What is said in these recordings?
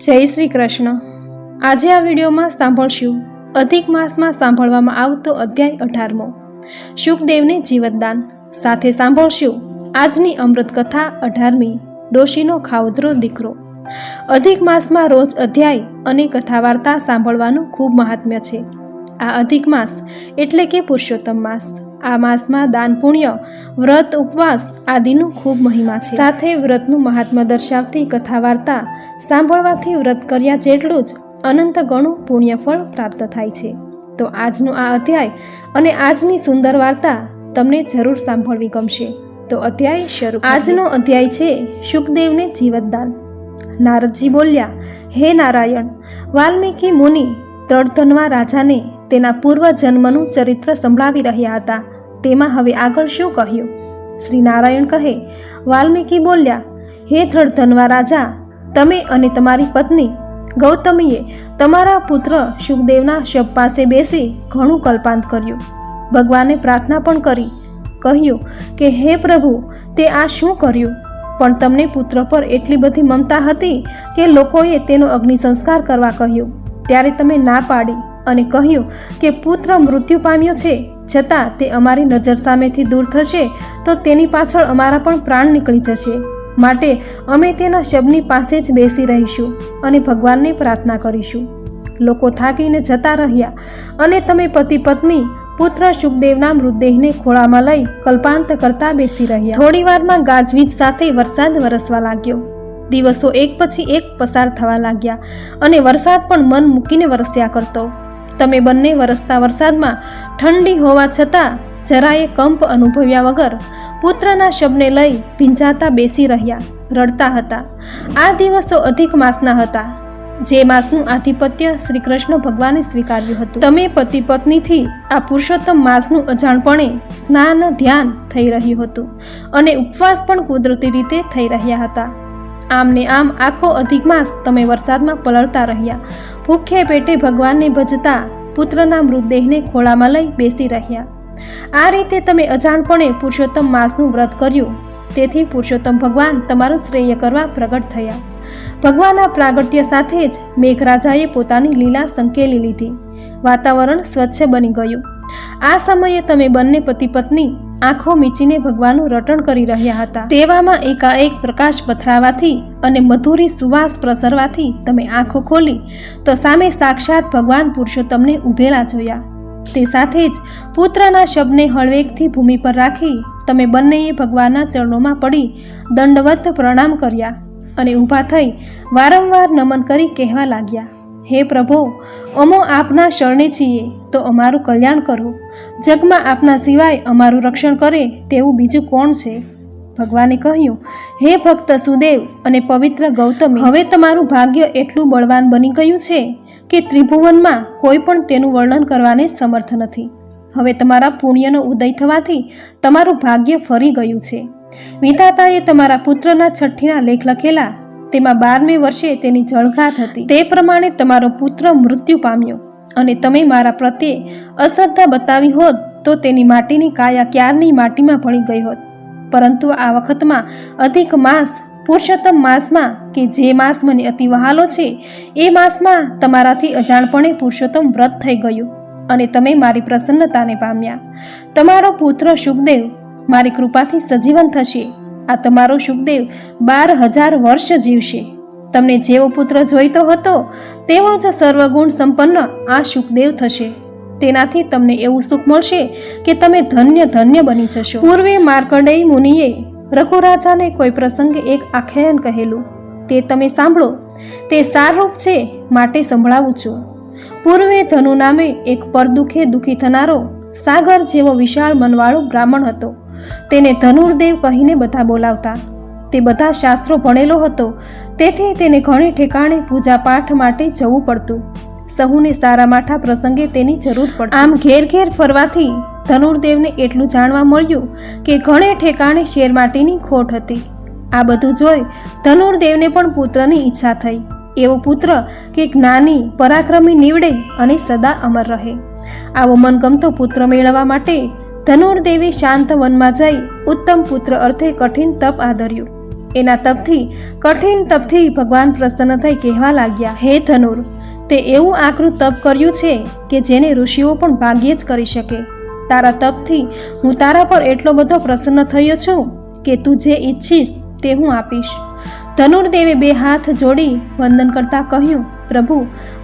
જય શ્રી કૃષ્ણ. આજે આ વિડીયોમાં સાંભળશું. અધિક માસમાં સાંભળવામાં આવતો અધ્યાય અઢારમો. શુકદેવને જીવતદાન. સાથે સાંભળશું આજની અમૃત કથા અઢારમી, ડોશીનો ખાવદરો દીકરો. અધિક માસમાં રોજ અધ્યાય અને કથા વાર્તા સાંભળવાનું ખૂબ મહાત્મ્ય છે. આ અધિક માસ એટલે કે પુરુષોત્તમ માસ. આ માસમાં દાન, પુણ્ય, વ્રત, ઉપવાસ આદિનું ખૂબ મહિમા છે. સાથે વ્રતનું મહાત્મા દર્શાવતી કથા વાર્તા સાંભળવાથી વ્રત કર્યા જેટલું જ અનંત ગણું પુણ્યફળ પ્રાપ્ત થાય છે. તો આજનો આ અધ્યાય અને આજની સુંદર વાર્તા તમને જરૂર સાંભળવી ગમશે. તો અધ્યાય શરૂ આજનો અધ્યાય છે શુકદેવને જીવતદાન. નારદજી બોલ્યા, હે નારાયણ, વાલ્મીકી મુનિ તળધનવા રાજાને તેના પૂર્વ જન્મનું ચરિત્ર સંભળાવી રહ્યા હતા. તેમાં હવે આગળ શું કહ્યું? શ્રી નારાયણ કહે, વાલ્મીકી બોલ્યા, હે ધડધનવા રાજા, તમે અને તમારી પત્ની ગૌતમીએ તમારા પુત્ર સુખદેવના શબ પાસે બેસી ઘણું કલ્પાંત કર્યું. ભગવાને પ્રાર્થના પણ કરી, કહ્યું કે, હે પ્રભુ, તે આ શું કર્યું? પણ તમને પુત્ર પર એટલી બધી મમતા હતી કે લોકોએ તેનો અગ્નિ સંસ્કાર કરવા કહ્યું. ત્યારે તમે ના પાડી. અને કહ્યું કે પુત્ર મૃત્યુ પામ્યો છે, છતાં તે અમારી નજર સામેથી દૂર થશે, તો તેની પાછળ અમારા પણ પ્રાણ નીકળી જશે. માટે અમે તેના શબની પાસે જ બેસી રહીશું અને ભગવાનને પ્રાર્થના કરીશું. લોકો થાકીને જતા રહ્યા અને તમે પતિ પત્ની, પુત્ર સુખદેવના મૃતદેહને ખોળામાં લઈ કલ્પાંત કરતા બેસી રહ્યા. થોડી વારમાં ગાજવીજ સાથે વરસાદ વરસવા લાગ્યો. દિવસો એક પછી એક પસાર થવા લાગ્યા અને વરસાદ પણ મન મૂકીને વરસ્યા કરતો. તમે બંને વરસતા વરસાદમાં ઠંડી હોવા છતાં જરાએ કંપ અનુભવ્યા વગર પુત્રના શબને લઈ ભીંજાતા બેસી રહ્યા, રડતા હતા. આ દિવસો અધિક માસના હતા, જે માસનું આધિપત્ય શ્રી કૃષ્ણ ભગવાને સ્વીકાર્યું હતું. તમે પતિ પત્નીથી આ પુરુષોત્તમ માસનું અજાણપણે સ્નાન ધ્યાન થઈ રહ્યું હતું અને ઉપવાસ પણ કુદરતી રીતે થઈ રહ્યા હતા. આમ ને આમ આખો અધિક માસ તમે વરસાદમાં પલળતા રહ્યા. ભૂખ્યા પેટે ભગવાનને ભજતા પુત્રના મૃતદેહને ખોળામાં લઈ બેસી રહ્યા. આ રીતે તમે અજાણપણે પુરુષોત્તમ માસનું વ્રત કર્યું. તેથી પુરુષોત્તમ ભગવાન તમારું શ્રેય કરવા પ્રગટ થયા. ભગવાનના પ્રાગટ્ય સાથે જ મેઘરાજાએ પોતાની લીલા સંકેલી લીધી. વાતાવરણ સ્વચ્છ બની ગયું. આ સમયે તમે બંને પતિ પત્ની આંખો મીચીને ભગવાનનું રટણ કરી રહ્યા હતા. તેવામાં એકાએક પ્રકાશ પથરાવાથી અને મધુરી સુવાસ પ્રસરવાથી તમે આંખો ખોલી તો સામે સાક્ષાત ભગવાન પુરુષોત્તમને ઊભેલા જોયા. તે સાથે જ પુત્રના શબને હળવેકથી ભૂમિ પર રાખી તમે બંનેએ ભગવાનના ચરણોમાં પડી દંડવત પ્રણામ કર્યા અને ઊભા થઈ વારંવાર નમન કરી કહેવા લાગ્યા. હે પ્રભો, અમો આપના શરણે છીએ, તો અમારું કલ્યાણ કરો. જગમાં આપના સિવાય અમારું રક્ષણ કરે તેવું બીજું કોણ છે? ભગવાને કહ્યું, હે ભક્ત સુદેવ અને પવિત્ર ગૌતમ, હવે તમારું ભાગ્ય એટલું બળવાન બની ગયું છે કે ત્રિભુવનમાં કોઈ પણ તેનું વર્ણન કરવાને સમર્થ નથી. હવે તમારા પુણ્યનો ઉદય થવાથી તમારું ભાગ્ય ફરી ગયું છે. વિધાતાએ તમારા પુત્રના છઠ્ઠીના લેખ લખેલા તેમાં બારમે વર્ષે તેની જળઘાત હતી. તે પ્રમાણે તમારો પુત્ર મૃત્યુ પામ્યો અને તમે મારા પ્રત્યે અશ્રદ્ધા બતાવી હોત તો તેની માટીની કાયા ક્યારની માટીમાં ભળી ગઈ હોત. પરંતુ આ વખતમાં અધિક માસ, પુરુષોત્તમ માસમાં કે જે માસ મને અતિ વહાલો છે, એ માસમાં તમારાથી અજાણપણે પુરુષોત્તમ વ્રત થઈ ગયું અને તમે મારી પ્રસન્નતાને પામ્યા. તમારો પુત્ર શુકદેવ મારી કૃપાથી સજીવન થશે. આ તમારો સુખદેવ બાર હજાર વર્ષ જીવશે. તમને જેવો પુત્ર જોઈતો હતો, તેવો જ સર્વગુણ સંપન્ન આ સુખદેવ થશે. તેનાથી તમને એવું સુખ મળશે કે તમે ધન્ય ધન્ય બની જશો. પૂર્વે માર્કંડેય મુનિએ રઘુરાજાને કોઈ પ્રસંગે એક આખ્યાન કહેલું. તે તમે સાંભળો. તે સારરૂપ છે, માટે સંભળાવું છું. પૂર્વે ધનુ નામે એક પરદુખે દુઃખી થનારો સાગર જેવો વિશાળ મનવાળો બ્રાહ્મણ હતો. તેને ધનુર્દેવ કહીને બધા બોલાવતા. તે બધા શાસ્ત્રો ભણેલો હતો, તેથી તેને ઘણે ઠેકાણે પૂજા પાઠ માટે જવું પડતું. સહુને સારા માઠા પ્રસંગે તેની જરૂર પડતી. આમ ઘેર ઘેર ફરવાથી ધનુર્દેવને એટલું જાણવા મળ્યું કે ઘણે ઠેકાણે શેર માટીની ખોટ હતી. આ બધું જોઈ ધનુર્દેવને પણ પુત્રની ઈચ્છા થઈ. એવો પુત્ર કે જ્ઞાની, પરાક્રમી નીવડે અને સદા અમર રહે. આવો મનગમતો પુત્ર મેળવવા માટે ધનુર્દેવી શાંત વનમાં જઈ ઉત્તમ પુત્ર અર્થે કઠિન તપ આદર્યું. એના તપથી, કઠિન તપથી ભગવાન પ્રસન્ન થઈ કહેવા લાગ્યા, હે ધનુર, તે એવું આકરું તપ કર્યું છે કે જેને ઋષિઓ પણ ભાગ્યે જ કરી શકે. તારા તપથી હું તારા પર એટલો બધો પ્રસન્ન થયો છું કે તું જે ઈચ્છીશ તે હું આપીશ. ધનુર્દેવે બે હાથ જોડી વંદન કરતા કહ્યું, પ્રભુ,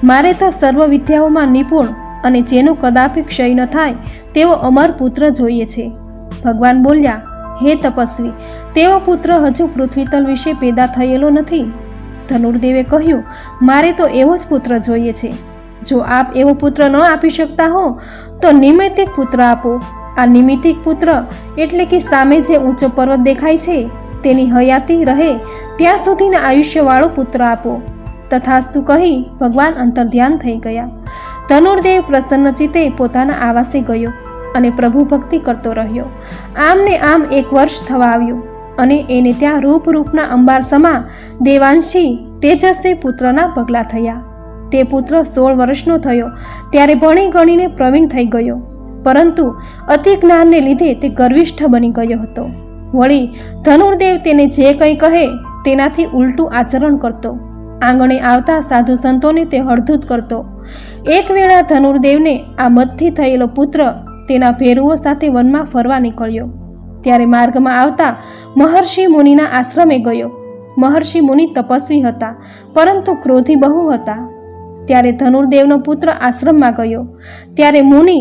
મારે તો સર્વ વિદ્યાઓમાં નિપુણ અને જેનો કદાપી ક્ષય ન થાય, તેવો અમર પુત્ર જોઈએ છે. ભગવાન બોલ્યા, હે તપસ્વી, તેવો પુત્ર હજુ પૃથ્વીતલ વિશે પેદા થયેલો નથી. ધનુર્દેવે કહ્યું, મારે તો એવો જ પુત્ર જોઈએ છે. જો આપ એવો પુત્ર ન આપી શકતા હો, તો નિમિત્તિક પુત્ર આપો. આ નિમિત્તિક પુત્ર એટલે કે સામે જે ઊંચો પર્વત દેખાય છે, તેની હયાતી રહે, ત્યાં સુધીના આયુષ્યવાળો પુત્ર આપો. તથાસ્તુ કહી ભગવાન અંતર્ધ્યાન થઈ ગયા. ધનુર્દેવ પ્રસન્ન ચિત્તે પોતાના આવાસે ગયો અને પ્રભુ ભક્તિ કરતો રહ્યો. આમને આમ એક વર્ષ થવા આવ્યું અને એને ત્યાં રૂપ રૂપના અંબાર સમા દેવાંશી તેજસ્વી પુત્રના પગલાં થયા. તે પુત્ર સોળ વર્ષનો થયો, ત્યારે ભણી ગણીને પ્રવીણ થઈ ગયો. પરંતુ અતિ જ્ઞાનને લીધે તે ગર્વિષ્ઠ બની ગયો હતો. વળી ધનુર્દેવ તેને જે કંઈ કહે તેનાથી ઉલટું આચરણ કરતો. આંગણે આવતા સાધુ સંતોને તે હળધૂત કરતો. એક વેળા ધનુર્દેવને આ મતથી થયેલો પુત્ર તેના ભેરુઓ સાથે વનમાં ફરવા નીકળ્યો. ત્યારે માર્ગમાં આવતા મહર્ષિ મુનિના આશ્રમે ગયો. મહર્ષિ મુનિ તપસ્વી હતા, પરંતુ ક્રોધી બહુ હતા. ત્યારે ધનુર્દેવનો પુત્ર આશ્રમમાં ગયો. ત્યારે મુનિ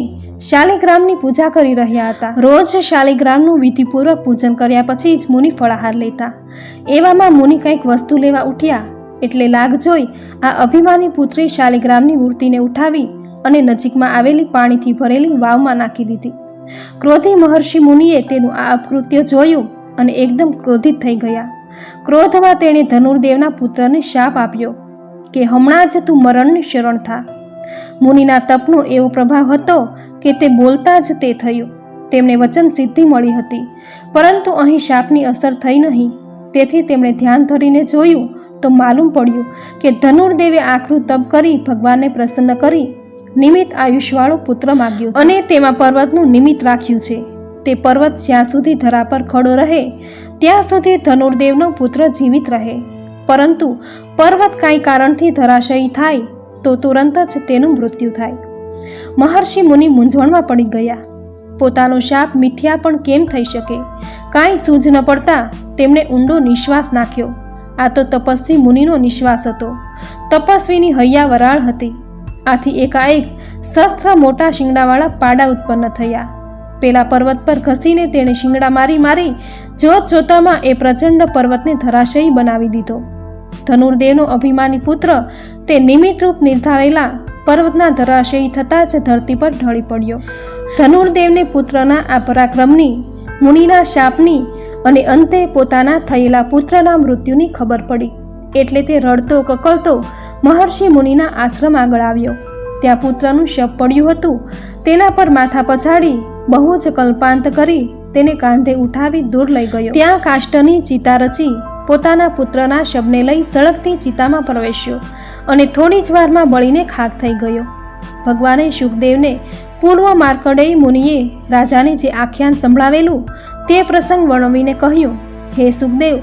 શાલિગ્રામની પૂજા કરી રહ્યા હતા. રોજ શાલિગ્રામનું વિધિપૂર્વક પૂજન કર્યા પછી જ મુનિ ફળાહાર લેતા. એવામાં મુનિ કંઈક વસ્તુ લેવા ઉઠ્યા એટલે લાગ જોઈ આ અભિમાની પુત્રી શાલિગ્રામની મૂર્તિને ઉઠાવી અને નજીકમાં આવેલી પાણીથી ભરેલી વાવમાં નાખી દીધી. ક્રોધી મહર્ષિ મુનિએ તેનું આ અપકૃત્ય જોયું અને એકદમ ક્રોધિત થઈ ગયા. ક્રોધમાં તેણે ધનુર્દેવના પુત્રને શાપ આપ્યો કે હમણાં જ તું મરણની શરણ થા. મુનિના તપનો એવો પ્રભાવ હતો કે તે બોલતા જ તે થયું. તેમને વચન સિદ્ધિ મળી હતી. પરંતુ અહીં શાપની અસર થઈ નહીં. તેથી તેમણે ધ્યાન ધરીને જોયું તો માલુમ પડ્યું કે ધનુર્દેવે આખરું તપ કરી ભગવાનને પ્રસન્ન કરી. નિમિત્ત આયુષ્યવાળો પુત્ર માગ્યો અને તેમાં પર્વતનું નિમિત્ત રાખ્યું છે. તે પર્વત જ્યાં સુધી ધરા પર ખડો રહે, ત્યાં સુધી ધનુર્દેવનો પુત્ર જીવિત રહે. પરંતુ પર્વત કાંઈ કારણથી ધરાશયી થાય, તો તુરંત જ તેનું મૃત્યુ થાય. મહર્ષિ મુનિ મૂંઝવણમાં પડી ગયા. પોતાનો શાપ મિથ્યા પણ કેમ થઈ શકે? કાંઈ સૂઝ ન પડતા તેમણે ઊંડો નિશ્વાસ નાખ્યો. આ તો તપસ્વી મુનિનો નિશ્વાસ હતો. તપસ્વીની હૈયા વરાળ હતી. આથી એકાએક શસ્ત્ર મોટા શિંગડાવાળા પાડા ઉત્પન્ન થયા. પેલા પર્વત પર ઘસીને તેણે શિંગડા મારી મારી જોત જોતામાં એ પ્રચંડ પર્વતને ધરાશયી બનાવી દીધો. ધનુર્દેવનો અભિમાની પુત્ર તે નિમિત્તરૂપ નિર્ધારેલા પર્વતના ધરાશયી થતાં જ ધરતી પર ઢળી પડ્યો. ધનુર્દેવને પુત્રના આ પરાક્રમની, મુનિના શાપની અને અંતે પોતાના થયેલા પુત્રના મૃત્યુની ખબર પડી. એટલે તે રડતો કકળતો મહર્ષિ મુનિના આશ્રમ આગળ આવ્યો. ત્યાં પુત્રનું શબ પડ્યું હતું. તેના પર માથા પછાડી બહુ જ કલ્પાંત કરી તેને કાંધે ઉઠાવી દૂર લઈ ગયો. ત્યાં કાષ્ટની ચિતા રચી પોતાના પુત્રના શબને લઈ સળગતી ચિતામાં પ્રવેશ્યો અને થોડી જ વારમાં બળીને ખાક થઈ ગયો. ભગવાને સુખદેવને પૂર્વ માર્કડેય મુનિએ રાજાને જે આખ્યાન સંભળાવેલું તે પ્રસંગ વર્ણવીને કહ્યું, હે સુખદેવ,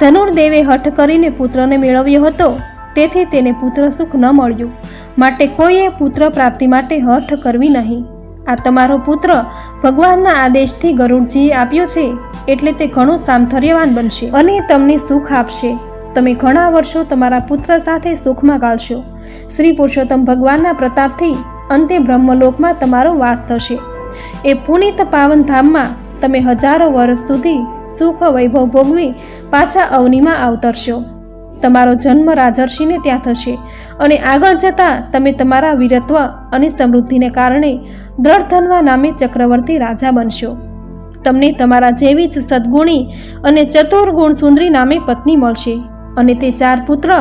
ધનુર્દેવે હઠ કરીને પુત્રને મેળવ્યો હતો. તેથી તેને પુત્ર સુખ ન મળ્યું. માટે કોઈએ પુત્ર પ્રાપ્તિ માટે હઠ કરવી નહીં. આ તમારો પુત્ર ભગવાનના આદેશથી ગરુડજીએ આપ્યો છે, એટલે તે ઘણો સામથર્યવાન બનશે અને તમને સુખ આપશે. તમે ઘણા વર્ષો તમારા પુત્ર સાથે સુખમાં ગાળશો. શ્રી પુરુષોત્તમ ભગવાનના પ્રતાપથી અંતે બ્રહ્મલોકમાં તમારો વાસ થશે. એ પુનિત પાવન ધામમાં તમે હજારો વર્ષ સુધી સુખ વૈભવ ભોગવી પાછા અવનીમાં અવતરશો. તમારો જન્મ રાજર્ષિને ત્યાં થશે અને આગળ જતાં તમે તમારા વીરત્વ અને સમૃદ્ધિને કારણે દ્રઢધનવા નામે ચક્રવર્તી રાજા બનશો. તમને તમારા જેવી જ સદગુણી અને ચતુર ગુણસુંદરી નામે પત્ની મળશે અને તે ચાર પુત્ર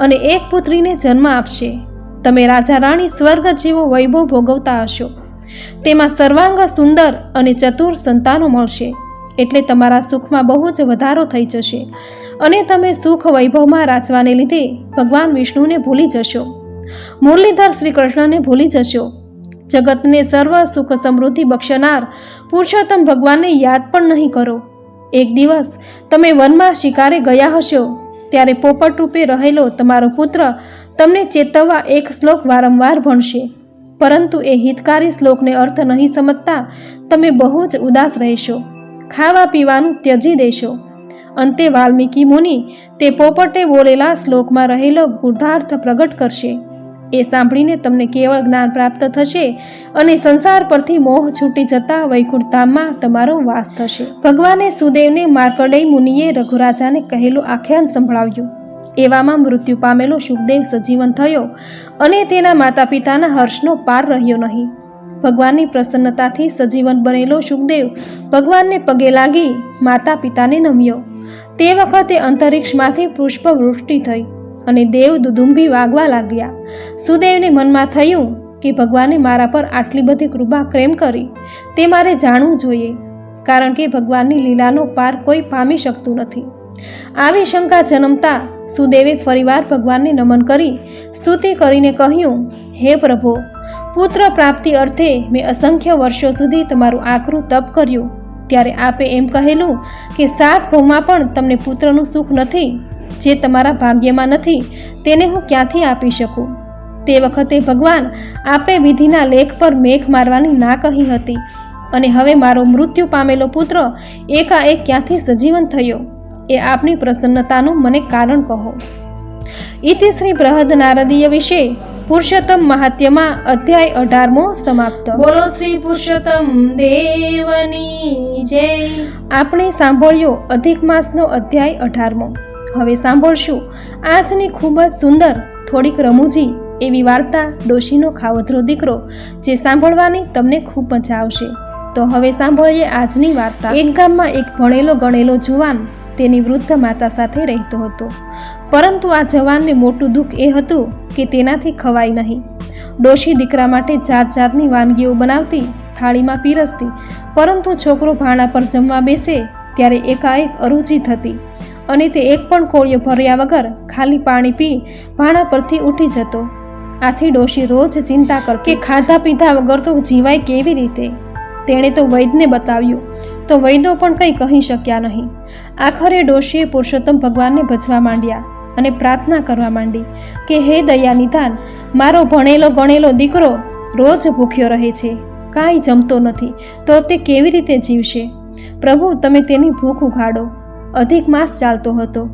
અને એક પુત્રીને જન્મ આપશે. તમે રાજા રાણી સ્વર્ગ જેવો વૈભવ ભોગવતા હશો. તેમાં સર્વાંગ સુંદર અને ચતુર સંતાનો મળશે. એટલે તમારા સુખમાં બહુ જ વધારો થઈ જશે. અને તમે સુખ વૈભવમાં રાચવાને લીધે ભગવાન વિષ્ણુને ભૂલી જશો. મુરલીધર શ્રી કૃષ્ણને ભૂલી જશો. જગતને સર્વ સુખ સમૃદ્ધિ બક્ષનાર પુરુષોત્તમ ભગવાનને યાદ પણ નહીં કરો. એક દિવસ તમે વનમાં શિકારે ગયા હશો, ત્યારે પોપટ રૂપે રહેલો તમારો પુત્ર તમને ચેતવવા એક શ્લોક વારંવાર ભણશે. પરંતુ એ હિતકારી શ્લોકને અર્થ નહીં સમજતા તમે બહુ જ ઉદાસ રહેશો. ખાવા પીવાનું ત્યજી દેશો. અંતે વાલ્મીકી મુનિ તે પોપટે બોલેલા શ્લોકમાં રહેલો ગુર્ધાર્થ પ્રગટ કરશે. એ સાંભળીને તમને કેવળ જ્ઞાન પ્રાપ્ત થશે અને સંસાર પરથી મોહ છૂટી જતા વૈકુંઠધામમાં તમારો વાસ થશે. ભગવાને સુદેવને માર્કંડેય મુનિએ રઘુરાજાને કહેલું આખ્યાન સંભળાવ્યું. એવામાં મૃત્યુ પામેલો સુખદેવ સજીવન થયો અને તેના માતા પિતાના હર્ષનો પાર રહ્યો નહીં. ભગવાનની પ્રસન્નતાથી સજીવન બનેલો સુખદેવ ભગવાનને પગે લાગી માતા પિતાને નમ્યો. તે વખતે અંતરિક્ષમાંથી પુષ્પવૃષ્ટિ થઈ અને દેવ દુદુંબી વાગવા લાગ્યા. સુદેવને મનમાં થયું કે ભગવાને મારા પર આટલી બધી કૃપા પ્રેમ કરી? તે મારે જાણવું જોઈએ, કારણ કે ભગવાનની લીલાનો પાર કોઈ પામી શકતું નથી. આવી શંકા જન્મતા સુદેવે ફરીવાર ભગવાનને નમન કરી સ્તુતિ કરીને કહ્યું, હે પ્રભુ, પુત્ર પ્રાપ્તિ અર્થે મેં અસંખ્ય વર્ષો સુધી તમારું આકરું તપ કર્યું. ત્યારે આપે એમ કહેલું કે સાત ભવમાં પણ તમને પુત્રનું સુખ નથી, જે તમારા ભાગ્યમાં નથી, તેને હું ક્યાંથી આપી શકું? તે વખતે ભગવાન આપે વિધિના લેખ પર મેઘ મારવાની ના કહી હતી. અને હવે મારો મૃત્યુ પામેલો પુત્ર એકાએક ક્યાંથી સજીવન થયો? એ આપની પ્રસન્નતાનું મને કારણ કહો. ઇતિ શ્રી બૃહદ નારદીય વિશે પુરુષોત્તમ મહાત્યમાં અધ્યાય અઢારમો સમાપ્ત. બોલો શ્રી પુરુષોત્તમ દેવની જય. આપણે સાંભળ્યો અધિક માસનો અધ્યાય અઢારમો. હવે સાંભળશું આજની ખૂબ જ સુંદર, થોડીક રમૂજી એવી વાર્તા ડોશીનો ખાવધરો દીકરો જે સાંભળવાની તમને ખૂબ મજા આવશે. તો હવે સાંભળીએ આજની વાર્તા. એક ગામમાં એક ભણેલો ગણેલો જુવાન તેની વૃદ્ધ માતા સાથે રહેતો હતો. પરંતુ આ જવાનને મોટું દુઃખ એ હતું કે તેનાથી ખવાય નહીં. ડોશી દીકરા માટે જાત જાતની વાનગીઓ બનાવતી, થાળીમાં પીરસતી, પરંતુ છોકરો ભાણા પર જમવા બેસે ત્યારે એકાએક અરુચિ થતી અને તે એક પણ કોળિયો ભર્યા વગર ખાલી પાણી પી ભાણા પરથી ઉઠી જતો. આથી ડોશી રોજ ચિંતા કરતી કે ખાધા પીધા વગર તો જીવાય કેવી રીતે? તેણે તો વૈદને બતાવ્યું તો વૈદો પણ કંઈ કહી શક્યા નહીં. આખરે ડોશીએ પુરુષોત્તમ ભગવાનને ભજવા માંડ્યા અને પ્રાર્થના કરવા માંડી કે, હે દયા નિધાન મારો ભણેલો ગણેલો દીકરો રોજ ભૂખ્યો રહે છે, કાંઈ જમતો નથી, તો તે કેવી રીતે જીવશે? પ્રભુ, તમે તેની ભૂખ ઉઘાડો. અધિક માસ ચાલતો હતો.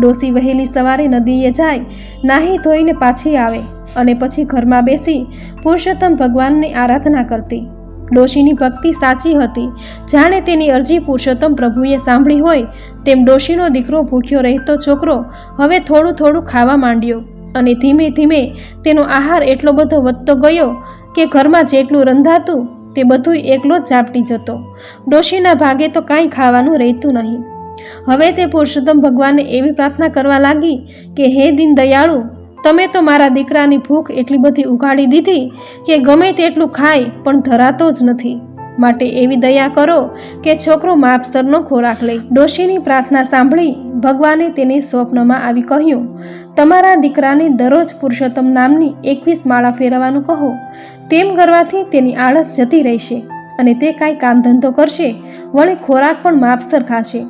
ડોસી વહેલી સવારે નદીએ જાય, નાહી ધોઈને પાછી આવે અને પછી ઘરમાં બેસી પુરુષોત્તમ ભગવાનની આરાધના કરતી. ડોશીની ભક્તિ સાચી હતી. જાણે તેની અરજી પુરુષોત્તમ પ્રભુએ સાંભળી હોય તેમ ડોશીનો દીકરો ભૂખ્યો રહેતો છોકરો હવે થોડું થોડું ખાવા માંડ્યો અને ધીમે ધીમે તેનો આહાર એટલો બધો વધતો ગયો કે ઘરમાં જેટલું રંધાતું તે બધું એકલો જ ઝાપટી જતો. ડોશીના ભાગે તો કાંઈ ખાવાનું રહેતું નહીં. હવે તે પુરુષોત્તમ ભગવાનને એવી પ્રાર્થના કરવા લાગી કે, હે દિન દયાળુ તમે તો મારા દીકરાની ભૂખ એટલી બધી ઉગાડી દીધી કે ગમે તેટલું ખાય પણ ધરાતો જ નથી. માટે એવી દયા કરો કે છોકરો માપસરનો ખોરાક લે. ડોશીની પ્રાર્થના સાંભળી ભગવાને તેને સ્વપ્નમાં આવી કહ્યું, તમારા દીકરાને દરરોજ પુરુષોત્તમ નામની એકવીસ માળા ફેરવવાનું કહો. તેમ કરવાથી તેની આળસ જતી રહેશે અને તે કાંઈ કામ ધંધો કરશે, વળી ખોરાક પણ માપસર ખાશે.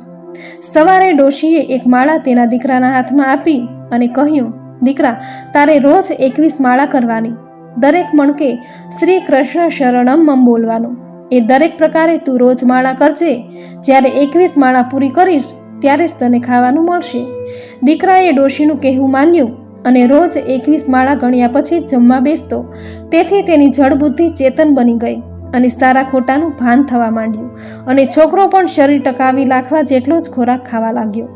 સવારે ડોશીએ એક માળા તેના દીકરાના હાથમાં આપી અને કહ્યું દીકરા, તારે રોજ એકવીસ માળા કરવાની. દરેક મણકે શ્રી કૃષ્ણ શરણમ મમ બોલવાનું. એ દરેક પ્રકારે તું રોજ માળા કરજે. જ્યારે એકવીસ માળા પૂરી કરીશ, ત્યારે જ તને ખાવાનું મળશે. દીકરાએ ડોશીનું કહેવું માન્યું અને રોજ એકવીસ માળા ગણ્યા પછી જમવા બેસતો. તેથી તેની જળબુદ્ધિ ચેતન બની ગઈ અને સારા ખોટાનું ભાન થવા માંડ્યું અને છોકરો પણ શરીર ટકાવી રાખવા જેટલો જ ખોરાક ખાવા લાગ્યો.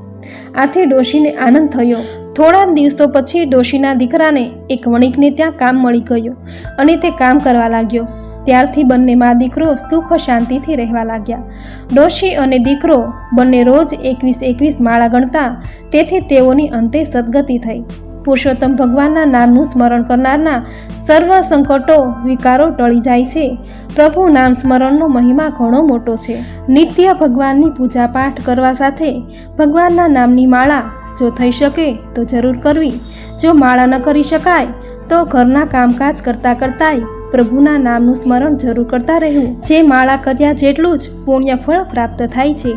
આથી ડોશીને આનંદ થયો. થોડા દિવસો પછી ડોશીના દીકરાને એક વણિકને ત્યાં કામ મળી ગયું અને તે કામ કરવા લાગ્યો. ત્યારથી બંને મા દીકરો સુખ શાંતિથી રહેવા લાગ્યા. ડોશી અને દીકરો બંને રોજ એકવીસ એકવીસ માળા ગણતા, તેથી તેઓની અંતે સદગતિ થઈ. પુરુષોત્તમ ભગવાનના નામનું સ્મરણ કરનારના સર્વ સંકટો, વિકારો ટળી જાય છે. પ્રભુ નામ સ્મરણનો મહિમા ઘણો મોટો છે. નિત્ય ભગવાનની પૂજા પાઠ કરવા સાથે ભગવાનના નામની માળા જો થઈ શકે તો જરૂર કરવી. જો માળા ન કરી શકાય, તો ઘરના કામકાજ કરતાં કરતાંય પ્રભુના નામનું સ્મરણ જરૂર કરતા રહેવું. જે માળા કર્યા જેટલું જ પુણ્ય ફળ પ્રાપ્ત થાય છે.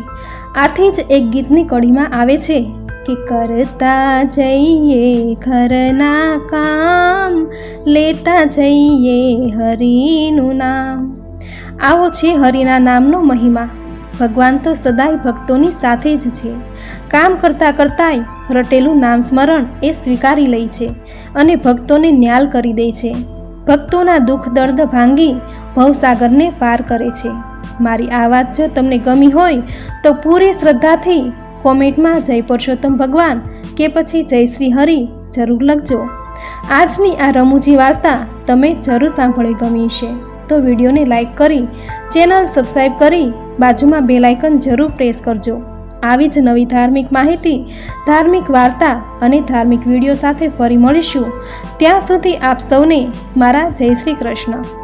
આથી જ એક ગીતની કડીમાં આવે છે કે કરતા જઈએ ઘરના કામ, લેતા જઈએ હરિનું નામ. આવો છે હરિના નામનો મહિમા. ભગવાન તો સદાય ભક્તોની સાથે જ છે. કામ કરતાં કરતાંય રટેલું નામ સ્મરણ એ સ્વીકારી લે છે અને ભક્તોને ન્યાલ કરી દે છે. ભક્તોના દુઃખ દર્દ ભાંગી ભવસાગરને પાર કરે છે. મારી આ વાત જો તમને ગમી હોય તો પૂરી શ્રદ્ધાથી કોમેન્ટમાં જય પુરુષોત્તમ ભગવાન કે પછી જય શ્રી હરિ જરૂર લખજો. આજની આ રમૂજી વાર્તા તમે જરૂર સાંભળવી ગમી છે તો વિડીયોને લાઇક કરી, ચેનલ સબસ્ક્રાઈબ કરી, બાજુમાં બેલ આઇકન જરૂર પ્રેસ કરજો. આવી જ નવી ધાર્મિક માહિતી, ધાર્મિક વાર્તા અને ધાર્મિક વીડિયો સાથે ફરી મળીશું. ત્યાં સુધી આપ સૌને મારા જય શ્રી કૃષ્ણ.